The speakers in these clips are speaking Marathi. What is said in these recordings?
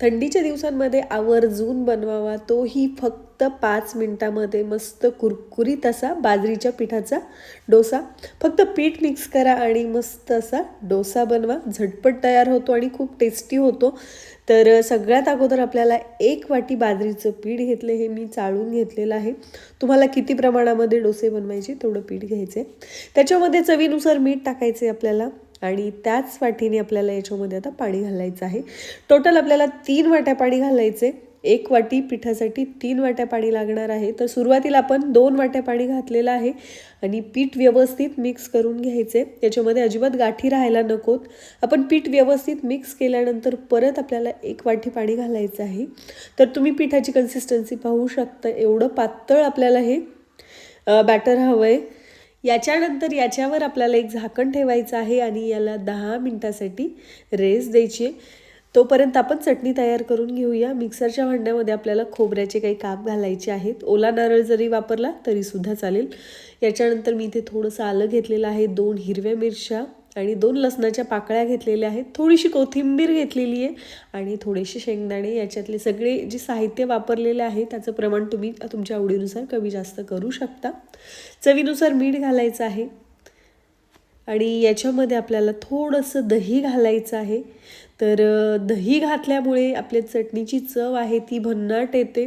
थंडीच्या दिवसांमध्ये आवर्जून बनवावा तोही फक्त पाच मिनटामध्ये. मस्त कुरकुरीत असा बाजरीच्या पिठाचा डोसा. फक्त पीठ मिक्स करा आणि मस्त असा डोसा बनवा. झटपट तयार होतो आणि खूप टेस्टी होतो. तर सगळ्यात अगोदर आपल्याला एक वाटी बाजरीचं पीठ घेतलं. हे मी चाळून घेतलेलं आहे. तुम्हाला किती प्रमाणामध्ये डोसे बनवायचे तेवढं पीठ घ्यायचे त्याच्यामध्ये चवीनुसार मीठ टाकायचे आपल्याला. आणि त्याच वाटीने आपल्याला याच्यामध्ये आता पाणी घालायचं आहे. टोटल आपल्याला तीन वाट्या पाणी घालायचे एक वाटी पिठासाठी तीन वाट्या पाणी लागणार आहे. तर सुरुवातीला आपण दोन वाट्या पाणी घातलेलं आहे आणि पीठ व्यवस्थित मिक्स करून घ्यायचे त्याच्यामध्ये अजिबात गाठी राहायला नकोत. आपण पीठ व्यवस्थित मिक्स केल्यानंतर परत आपल्याला एक वाटी पाणी घालायचं आहे. तर तुम्ही पिठाची कन्सिस्टन्सी पाहू शकता. एवढं पातळ आपल्याला हे बॅटर हवं आहे याच्यानंतर याच्यावर आपल्याला एक झाकण ठेवायचं आहे आणि याला दहा मिनटासाठी रेस द्यायची आहे. तोपर्यंत आपण चटणी तयार करून घेऊया. मिक्सरच्या भांड्यामध्ये आपल्याला खोबऱ्याचे काही काप घालायचे आहेत. ओला नारळ जरी वापरला तरीसुद्धा चालेल. याच्यानंतर मी इथे थोडंसं आलं घेतलेलं आहे. दोन हिरव्या मिरच्या आणि दोन लसणाच्या पाकळ्या घेतलेल्या आहेत. थोडीशी कोथिंबीर घेतलेली आहे आणि थोडेसे शेंगदाणे. याच्यातले सगळे जे साहित्य वापरलेले आहे त्याचं प्रमाण तुम्ही तुमच्या आवडीनुसार कमी जास्त करू शकता. चवीनुसार मीठ घालायचं आहे. आणि याच्यामध्ये आपल्याला थोडंसं दही घालायचं आहे. तर दही घातल्यामुळे आपल्या चटणीची चव आहे ती भन्नाट येते.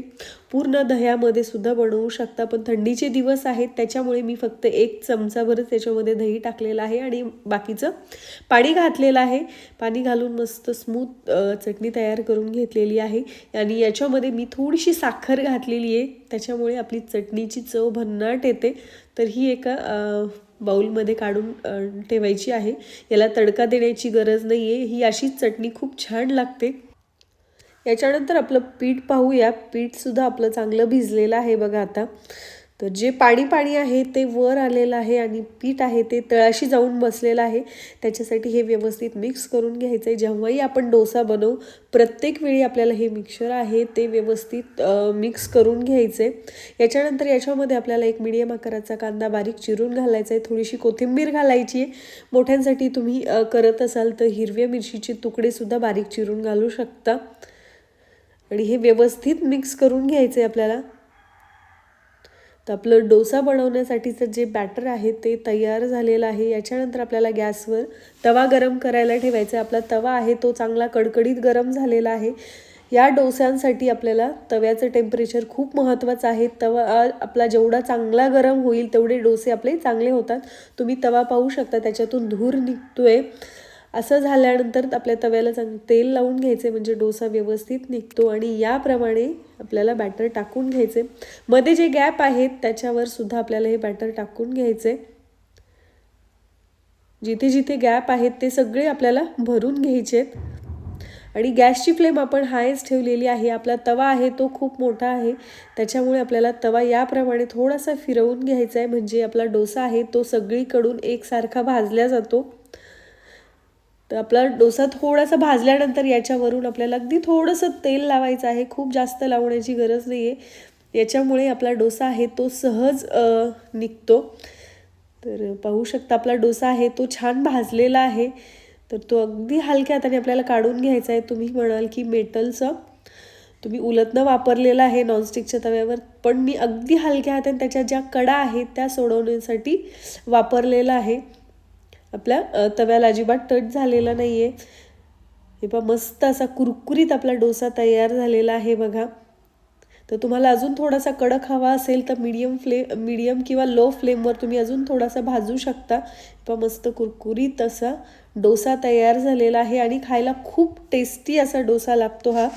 पूर्ण दह्यामध्ये सुद्धा बनवू शकता पण थंडीचे दिवस आहेत त्याच्यामुळे मी फक्त एक चमचाभरच त्याच्यामध्ये दही टाकलेलं आहे आणि बाकीचं पाणी घातलेलं आहे. पाणी घालून मस्त स्मूथ चटणी तयार करून घेतलेली आहे. आणि याच्यामध्ये मी थोडीशी साखर घातलेली आहे. त्याच्यामुळे आपली चटणीची चव भन्नाट येते. तर ही एका बाऊलमध्ये काढून ठेवायची आहे. याला तडका देण्याची गरज नाही आहे ही अशीच चटणी खूप छान लागते. याच्यानंतर आपलं पीठ पाहूया. पीठसुद्धा आपलं चांगलं भिजलेलं आहे बघा आता. तर जे पाणी पाणी आहे ते वर आलेलं आहे आणि पीठ आहे ते तळाशी जाऊन बसलेलं आहे. त्याच्यासाठी हे व्यवस्थित मिक्स करून घ्यायचं आहे जेव्हाही आपण डोसा बनवू प्रत्येक वेळी आपल्याला हे मिक्सर आहे ते व्यवस्थित मिक्स करून घ्यायचं आहे याच्यानंतर याच्यामध्ये आपल्याला एक मिडियम आकाराचा कांदा बारीक चिरून घालायचा आहे थोडीशी कोथिंबीर घालायची आहे. मोठ्यांसाठी तुम्ही करत असाल तर हिरव्या मिरचीचे तुकडेसुद्धा बारीक चिरून घालू शकता. आणि हे व्यवस्थित मिक्स करून घ्यायचं आहे आपल्याला. तर आपलं डोसा बनवण्यासाठीचं जे बॅटर आहे ते तयार झालेलं आहे. याच्यानंतर आपल्याला गॅसवर तवा गरम करायला ठेवायचा आहे. आपला तवा आहे तो चांगला कडकडीत गरम झालेला आहे. या डोस्यांसाठी आपल्याला तव्याचं टेम्परेचर खूप महत्त्वाचं आहे. तवा आपला जेवढा चांगला गरम होईल तेवढे डोसे आपले चांगले होतात. तुम्ही तवा पाहू शकता त्याच्यातून धूर निघतो आहे असं झाल्यानंतर आपल्या तव्याला चांग तेल लावून घ्यायचे म्हणजे डोसा व्यवस्थित निघतो आणि याप्रमाणे आपल्याला बॅटर टाकून घ्यायचे. मध्ये जे गॅप आहेत त्याच्यावर सुद्धा आपल्याला हे बॅटर टाकून घ्यायचे. जिथे जिथे गॅप आहेत ते सगळे आपल्याला भरून घ्यायचे आणि गॅसची फ्लेम आपण हायच ठेवलेली आहे. आपला तवा आहे तो खूप मोठा आहे. त्याच्यामुळे आपल्याला तवा याप्रमाणे थोडासा फिरवून घ्यायचा आहे. म्हणजे आपला डोसा आहे तो सगळीकडून एकसारखा भाजला जातो. तर आपला डोसा थोडासा भाजल्यानंतर याच्यावरून आपल्याला अगदी थोडंसं तेल लावायचं आहे. खूप जास्त लावण्याची गरज नाही आहे याच्यामुळे आपला डोसा आहे तो सहज निघतो. तर पाहू शकता आपला डोसा आहे तो छान भाजलेला आहे. तर तो अगदी हलक्या हाताने आपल्याला काढून घ्यायचा आहे. तुम्ही म्हणाल की मेटलचं. तुम्ही उलटनं वापरलेलं आहे नॉनस्टिकच्या तव्यावर पण मी अगदी हलक्या हाताने त्याच्या ज्या कडा आहेत त्या सोडवण्यासाठी वापरलेलं आहे. आपल्या तव्याला अजिबात टच झालेला नाही आहे हे पहा मस्त असा कुरकुरीत आपला डोसा तयार झालेला आहे बघा. तर तुम्हाला अजून थोडासा कडक हवा असेल तर मीडियम फ्ले मीडियम किंवा लो फ्लेमवर तुम्ही अजून थोडासा भाजू शकता. पण मस्त कुरकुरीत असा डोसा तयार झालेला आहे आणि खायला खूप टेस्टी असा डोसा लागतो हा.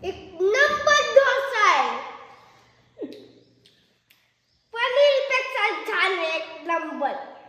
एक Everybody.